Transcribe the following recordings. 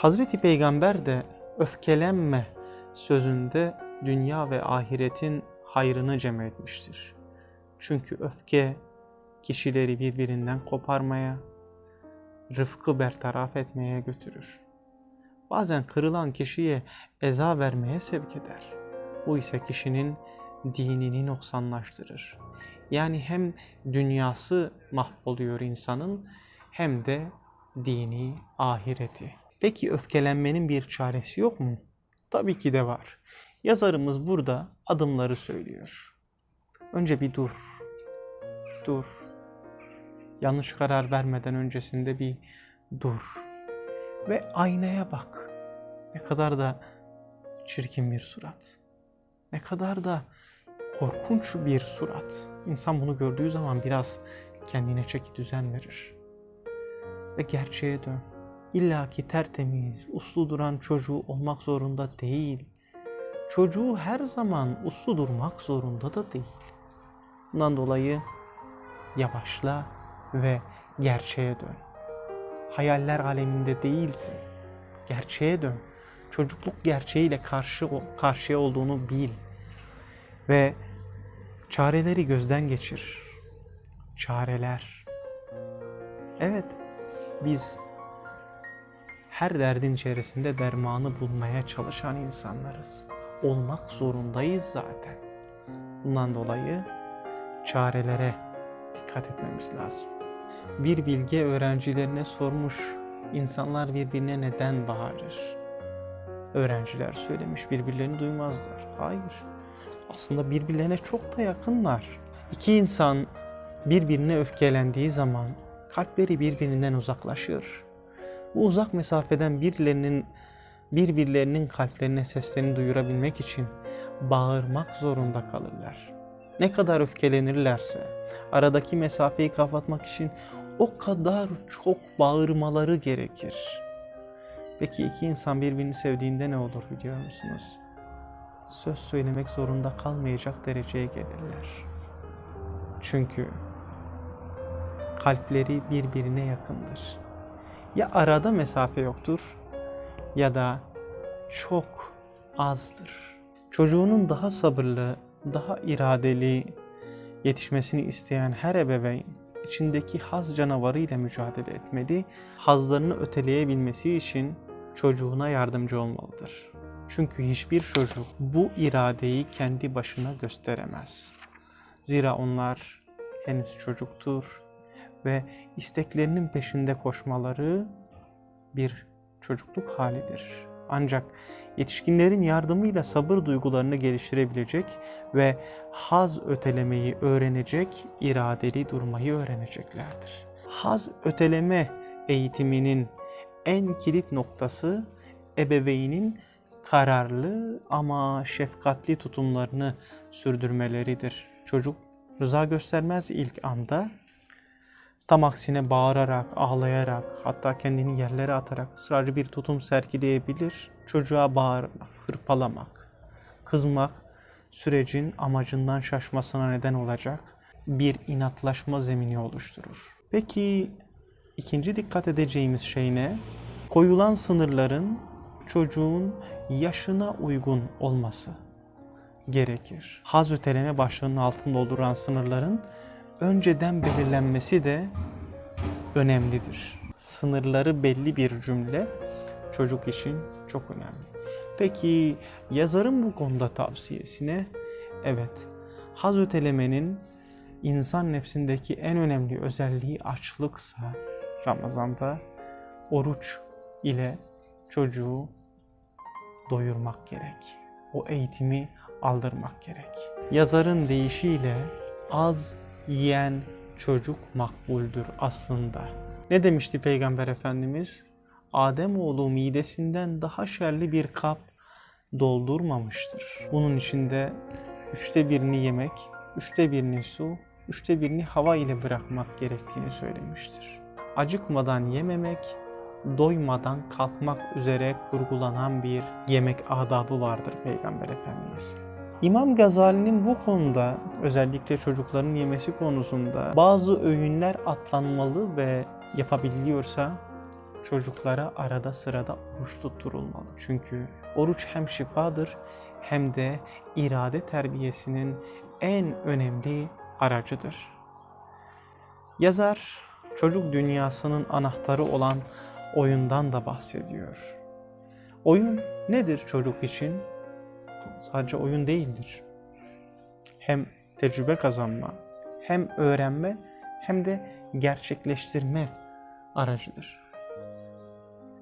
Hazreti Peygamber de öfkelenme sözünde dünya ve ahiretin hayrını cem etmiştir. Çünkü öfke kişileri birbirinden koparmaya, rıfkı bertaraf etmeye götürür. Bazen kırılan kişiye eza vermeye sevk eder. Bu ise kişinin dinini noksanlaştırır. Yani hem dünyası mahvoluyor insanın hem de dini, ahireti. Peki öfkelenmenin bir çaresi yok mu? Tabii ki de var. Yazarımız burada adımları söylüyor. Önce bir dur. Dur. Yanlış karar vermeden öncesinde bir dur. Ve aynaya bak. Ne kadar da çirkin bir surat. Ne kadar da korkunç bir surat. İnsan bunu gördüğü zaman biraz kendine çeki düzen verir. Ve gerçeğe dön. İlla ki tertemiz, uslu duran çocuğu olmak zorunda değil. Çocuğu her zaman uslu durmak zorunda da değil. Bundan dolayı yavaşla ve gerçeğe dön. Hayaller aleminde değilsin. Gerçeğe dön. Çocukluk gerçeğiyle karşı karşıya olduğunu bil ve çareleri gözden geçir. Çareler. Evet, biz her derdin içerisinde dermanı bulmaya çalışan insanlarız. Olmak zorundayız zaten. Bundan dolayı çarelere dikkat etmemiz lazım. Bir bilge öğrencilerine sormuş, insanlar birbirine neden bağırır? Öğrenciler söylemiş birbirlerini duymazlar. Hayır. Aslında birbirlerine çok da yakınlar. İki insan birbirine öfkelendiği zaman kalpleri birbirinden uzaklaşır. Bu uzak mesafeden birilerinin birbirlerinin kalplerine seslerini duyurabilmek için bağırmak zorunda kalırlar. Ne kadar öfkelenirlerse aradaki mesafeyi kapatmak için o kadar çok bağırmaları gerekir. Peki iki insan birbirini sevdiğinde ne olur biliyor musunuz? Söz söylemek zorunda kalmayacak dereceye gelirler. Çünkü kalpleri birbirine yakındır. Ya arada mesafe yoktur ya da çok azdır. Çocuğunun daha sabırlı, daha iradeli yetişmesini isteyen her ebeveyn içindeki haz canavarı ile mücadele etmeli, hazlarını öteleyebilmesi için çocuğuna yardımcı olmalıdır. Çünkü hiçbir çocuk bu iradeyi kendi başına gösteremez. Zira onlar henüz çocuktur ve isteklerinin peşinde koşmaları bir çocukluk halidir. Ancak yetişkinlerin yardımıyla sabır duygularını geliştirebilecek ve haz ötelemeyi öğrenecek, iradeli durmayı öğreneceklerdir. Haz öteleme eğitiminin en kilit noktası ebeveynin kararlı ama şefkatli tutumlarını sürdürmeleridir. Çocuk rıza göstermez ilk anda. Tam aksine bağırarak, ağlayarak, hatta kendini yerlere atarak ısrarcı bir tutum sergileyebilir. Çocuğa bağırmak, hırpalamak, kızmak sürecin amacından şaşmasına neden olacak bir inatlaşma zemini oluşturur. Peki ikinci dikkat edeceğimiz şey ne? Koyulan sınırların çocuğun yaşına uygun olması gerekir. Haz öteleme başlığının altında dolduran sınırların önceden belirlenmesi de önemlidir. Sınırları belli bir cümle çocuk için çok önemli. Peki yazarın bu konuda tavsiyesine evet haz ötelemenin insan nefsindeki en önemli özelliği açlıksa Ramazan'da oruç ile çocuğu doyurmak gerek. O eğitimi aldırmak gerek. Yazarın deyişiyle az yiyen çocuk makbuldür aslında. Ne demişti Peygamber Efendimiz? Ademoğlu midesinden daha şerli bir kap doldurmamıştır. Bunun içinde üçte birini yemek, üçte birini su, üçte birini hava ile bırakmak gerektiğini söylemiştir. Acıkmadan yememek, doymadan kalkmak üzere kurgulanan bir yemek adabı vardır Peygamber Efendimiz. İmam Gazali'nin bu konuda özellikle çocukların yemesi konusunda bazı öğünler atlanmalı ve yapabiliyorsa çocuklara arada sırada oruç tutturulmalı. Çünkü oruç hem şifadır hem de irade terbiyesinin en önemli aracıdır. Yazar çocuk dünyasının anahtarı olan oyundan da bahsediyor. Oyun nedir çocuk için? Sadece oyun değildir. Hem tecrübe kazanma, hem öğrenme, hem de gerçekleştirme aracıdır.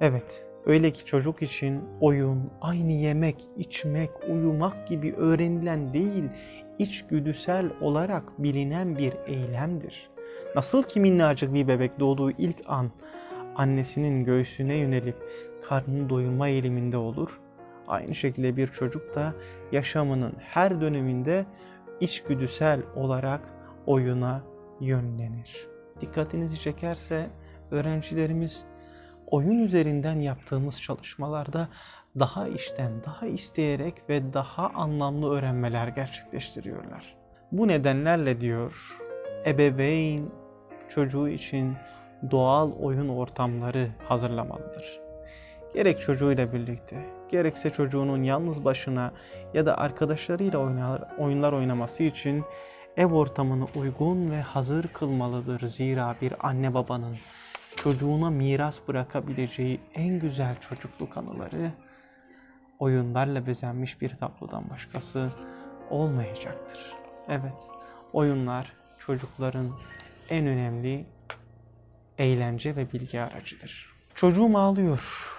Evet, öyle ki çocuk için oyun, aynı yemek, içmek, uyumak gibi öğrenilen değil, içgüdüsel olarak bilinen bir eylemdir. Nasıl ki minnacık bir bebek doğduğu ilk an annesinin göğsüne yönelip karnını doyurma eğiliminde olur, aynı şekilde bir çocuk da yaşamının her döneminde içgüdüsel olarak oyuna yönlenir. Dikkatinizi çekerse öğrencilerimiz oyun üzerinden yaptığımız çalışmalarda daha işten, daha isteyerek ve daha anlamlı öğrenmeler gerçekleştiriyorlar. Bu nedenlerle diyor, ebeveyn çocuğu için doğal oyun ortamları hazırlamalıdır. Gerek çocuğuyla birlikte, gerekse çocuğunun yalnız başına ya da arkadaşlarıyla oynar, oyunlar oynaması için ev ortamını uygun ve hazır kılmalıdır. Zira bir anne babanın çocuğuna miras bırakabileceği en güzel çocukluk anıları oyunlarla bezenmiş bir tablodan başkası olmayacaktır. Evet, oyunlar çocukların en önemli eğlence ve bilgi aracıdır. Çocuğum ağlıyor.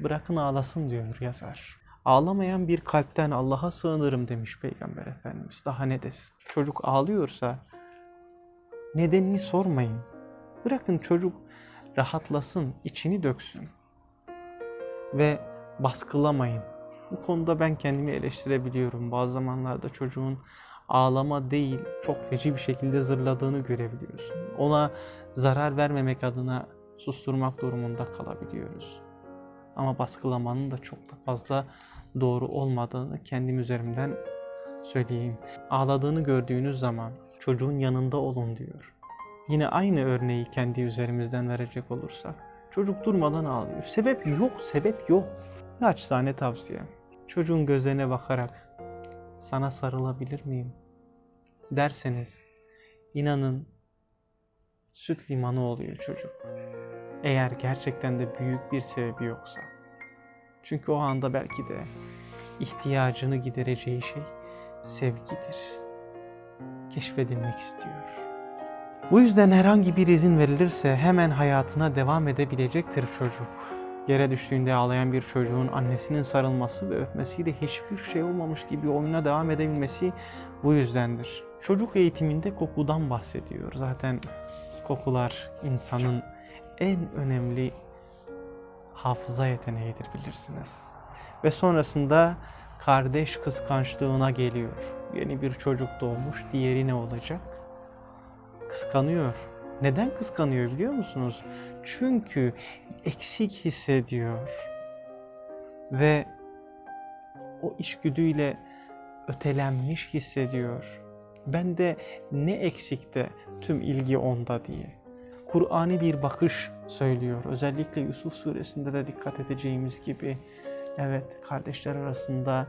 Bırakın ağlasın diyor yazar. Ağlamayan bir kalpten Allah'a sığınırım demiş Peygamber Efendimiz. Daha ne desin? Çocuk ağlıyorsa nedenini sormayın. Bırakın çocuk rahatlasın, içini döksün. Ve baskılamayın. Bu konuda ben kendimi eleştirebiliyorum. Bazı zamanlarda çocuğun ağlama değil, çok feci bir şekilde zırladığını görebiliyorsun. Ona zarar vermemek adına susturmak durumunda kalabiliyoruz. Ama baskılamanın da çok da fazla doğru olmadığını kendim üzerimden söyleyeyim. Ağladığını gördüğünüz zaman çocuğun yanında olun diyor. Yine aynı örneği kendi üzerimizden verecek olursak. Çocuk durmadan ağlıyor. Sebep yok, sebep yok. Naçizane tavsiye. Çocuğun gözlerine bakarak sana sarılabilir miyim derseniz inanın süt limanı oluyor çocuk. Eğer gerçekten de büyük bir sebebi yoksa. Çünkü o anda belki de ihtiyacını gidereceği şey sevgidir. Keşfedilmek istiyor. Bu yüzden herhangi bir izin verilirse hemen hayatına devam edebilecektir çocuk. Yere düştüğünde ağlayan bir çocuğun annesinin sarılması ve öpmesiyle hiçbir şey olmamış gibi oyuna devam edebilmesi bu yüzdendir. Çocuk eğitiminde kokudan bahsediyor. Zaten kokular insanın en önemli hafıza yeteneğidir bilirsiniz. Ve sonrasında kardeş kıskançlığına geliyor. Yeni bir çocuk doğmuş, diğeri ne olacak? Kıskanıyor. Neden kıskanıyor biliyor musunuz? Çünkü eksik hissediyor. Ve o içgüdüyle ötelenmiş hissediyor. Ben de ne eksikte tüm ilgi onda diye. Kur'an'i bir bakış söylüyor. Özellikle Yusuf suresinde de dikkat edeceğimiz gibi evet kardeşler arasında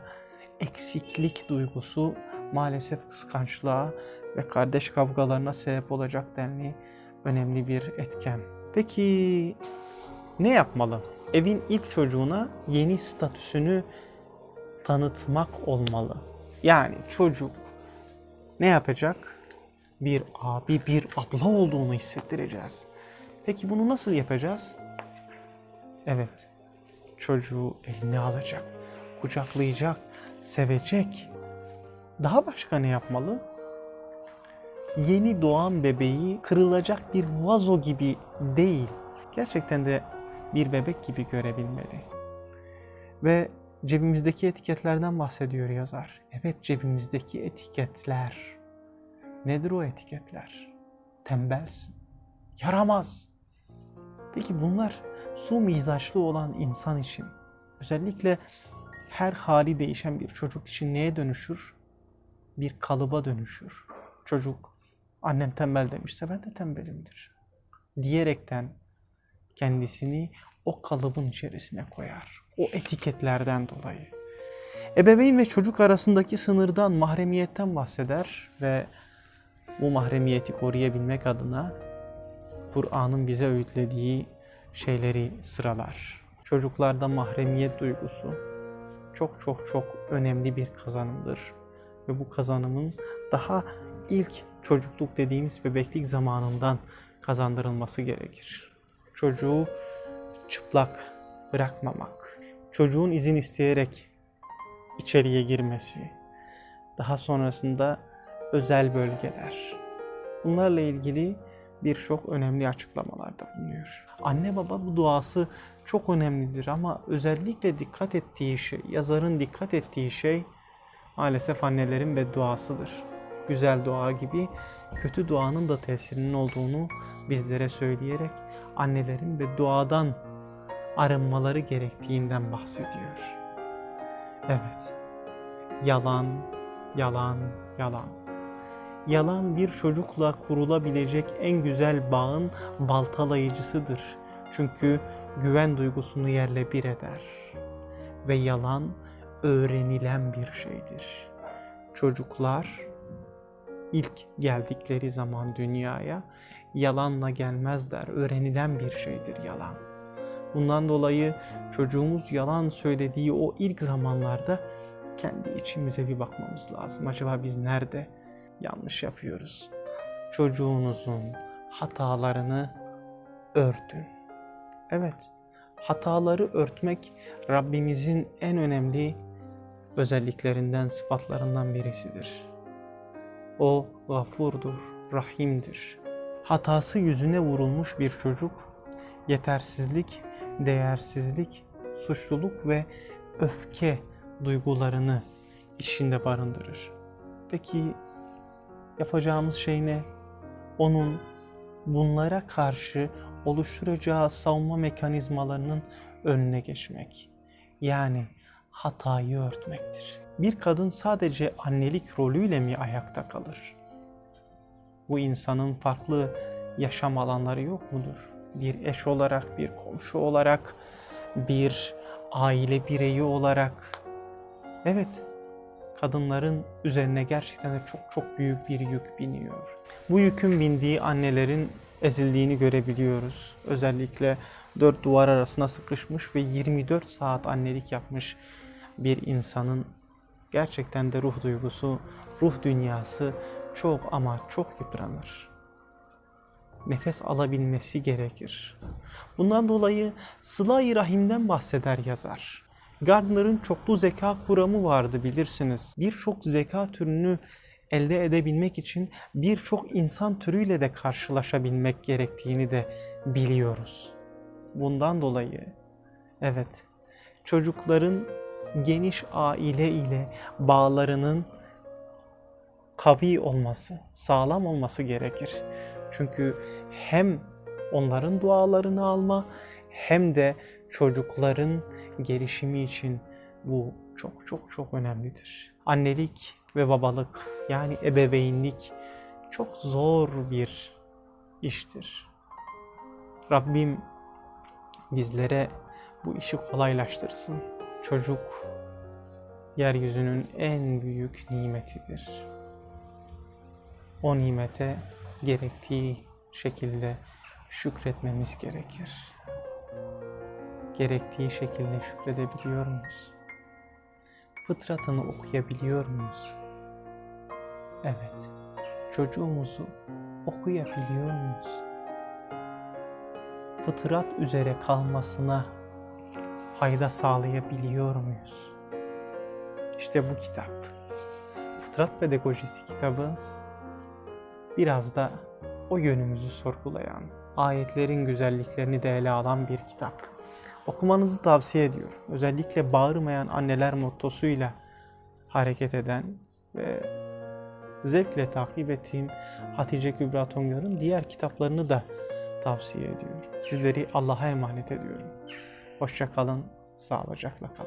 eksiklik duygusu maalesef kıskançlığa ve kardeş kavgalarına sebep olacak denli önemli bir etken. Peki ne yapmalı? Evin ilk çocuğuna yeni statüsünü tanıtmak olmalı. Yani çocuk ne yapacak? Bir abi, bir abla olduğunu hissettireceğiz. Peki bunu nasıl yapacağız? Evet, çocuğu eline alacak, kucaklayacak, sevecek. Daha başka ne yapmalı? Yeni doğan bebeği kırılacak bir vazo gibi değil, gerçekten de bir bebek gibi görebilmeli. Ve cebimizdeki etiketlerden bahsediyor yazar. Evet cebimizdeki etiketler. Nedir o etiketler? Tembelsin. Yaramaz. Peki bunlar su mizaçlı olan insan için, özellikle her hali değişen bir çocuk için neye dönüşür? Bir kalıba dönüşür. Çocuk, annem tembel demişse ben de tembelimdir. Diyerekten kendisini o kalıbın içerisine koyar. O etiketlerden dolayı. Ebeveyn ve çocuk arasındaki sınırdan, mahremiyetten bahseder ve bu mahremiyeti koruyabilmek adına Kur'an'ın bize öğütlediği şeyleri sıralar. Çocuklarda mahremiyet duygusu çok çok çok önemli bir kazanımdır. Ve bu kazanımın daha ilk çocukluk dediğimiz bebeklik zamanından kazandırılması gerekir. Çocuğu çıplak bırakmamak, çocuğun izin isteyerek içeriye girmesi, daha sonrasında özel bölgeler. Bunlarla ilgili birçok önemli açıklamalarda bulunuyor. Anne baba bu duası çok önemlidir ama özellikle dikkat ettiği şey, yazarın dikkat ettiği şey maalesef annelerin bedduasıdır. Güzel dua gibi kötü duanın da tesirinin olduğunu bizlere söyleyerek annelerin bedduadan arınmaları gerektiğinden bahsediyor. Evet, yalan, yalan, yalan. Yalan bir çocukla kurulabilecek en güzel bağın baltalayıcısıdır. Çünkü güven duygusunu yerle bir eder. Ve yalan öğrenilen bir şeydir. Çocuklar ilk geldikleri zaman dünyaya yalanla gelmezler. Öğrenilen bir şeydir yalan. Bundan dolayı çocuğumuz yalan söylediği o ilk zamanlarda kendi içimize bir bakmamız lazım. Acaba biz nerede yanlış yapıyoruz? Çocuğunuzun hatalarını örtün. Evet, hataları örtmek Rabbimizin en önemli özelliklerinden, sıfatlarından birisidir. O gafurdur, rahimdir. Hatası yüzüne vurulmuş bir çocuk, yetersizlik, değersizlik, suçluluk ve öfke duygularını içinde barındırır. Peki yapacağımız şey ne? Onun bunlara karşı oluşturacağı savunma mekanizmalarının önüne geçmek. Yani hatayı örtmektir. Bir kadın sadece annelik rolüyle mi ayakta kalır? Bu insanın farklı yaşam alanları yok mudur? Bir eş olarak, bir komşu olarak, bir aile bireyi olarak. Evet, kadınların üzerine gerçekten de çok çok büyük bir yük biniyor. Bu yükün bindiği annelerin ezildiğini görebiliyoruz. Özellikle dört duvar arasına sıkışmış ve 24 saat annelik yapmış bir insanın gerçekten de ruh duygusu, ruh dünyası çok ama çok yıpranır. Nefes alabilmesi gerekir. Bundan dolayı sıla-i rahimden bahseder yazar. Gardner'ın çoklu zeka kuramı vardı bilirsiniz. Birçok zeka türünü elde edebilmek için birçok insan türüyle de karşılaşabilmek gerektiğini de biliyoruz. Bundan dolayı evet çocukların geniş aile ile bağlarının kavi olması, sağlam olması gerekir. Çünkü hem onların dualarını alma hem de çocukların gelişimi için bu çok çok çok önemlidir. Annelik ve babalık yani ebeveynlik çok zor bir iştir. Rabbim bizlere bu işi kolaylaştırsın. Çocuk yeryüzünün en büyük nimetidir. O nimete gerektiği şekilde şükretmemiz gerekir. Gerektiği şekilde şükredebiliyor muyuz? Fıtratını okuyabiliyor muyuz? Evet, çocuğumuzu okuyabiliyor muyuz? Fıtrat üzere kalmasına fayda sağlayabiliyor muyuz? İşte bu kitap. Fıtrat Pedagojisi kitabı biraz da o yönümüzü sorgulayan, ayetlerin güzelliklerini de ele alan bir kitap. Okumanızı tavsiye ediyorum. Özellikle bağırmayan anneler mottosuyla hareket eden ve zevkle takip ettiğim Hatice Kübra Tongar'ın diğer kitaplarını da tavsiye ediyorum. Sizleri Allah'a emanet ediyorum. Hoşça kalın, sağlıcakla kalın.